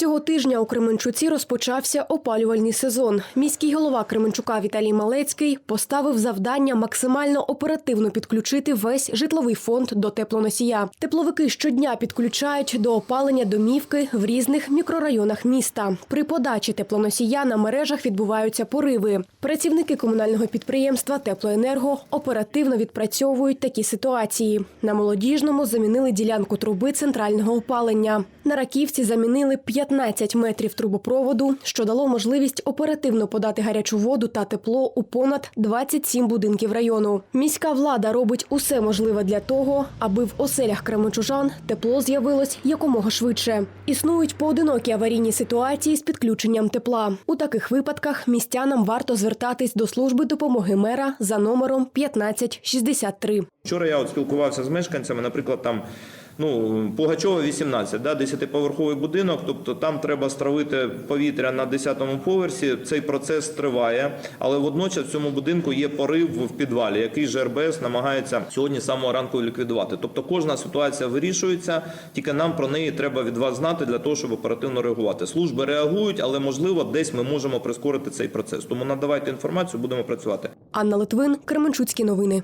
Цього тижня у Кременчуці розпочався опалювальний сезон. Міський голова Кременчука Віталій Малецький поставив завдання максимально оперативно підключити весь житловий фонд до теплоносія. Тепловики щодня підключають до опалення домівки в різних мікрорайонах міста. При подачі теплоносія на мережах відбуваються пориви. Працівники комунального підприємства Теплоенерго оперативно відпрацьовують такі ситуації. На молодіжному замінили ділянку труби центрального опалення. На раківці замінили 15 метрів трубопроводу, що дало можливість оперативно подати гарячу воду та тепло у понад 27 будинків району. Міська влада робить усе можливе для того, аби в оселях кременчужан тепло з'явилось якомога швидше. Існують поодинокі аварійні ситуації з підключенням тепла. У таких випадках містянам варто звертатись до служби допомоги мера за номером 1563. Вчора я от спілкувався з мешканцями, наприклад, там ну Пугачова 18, да, 10-поверховий будинок. Тобто там треба стравити повітря на 10-му поверсі. Цей процес триває, але водночас в цьому будинку є порив в підвалі, який ЖРБС намагається сьогодні самого ранку ліквідувати. Тобто кожна ситуація вирішується, тільки нам про неї треба від вас знати для того, щоб оперативно реагувати. Служби реагують, але можливо десь ми можемо прискорити цей процес. Тому надавайте інформацію, будемо працювати. Анна Литвин, Кременчуцькі новини.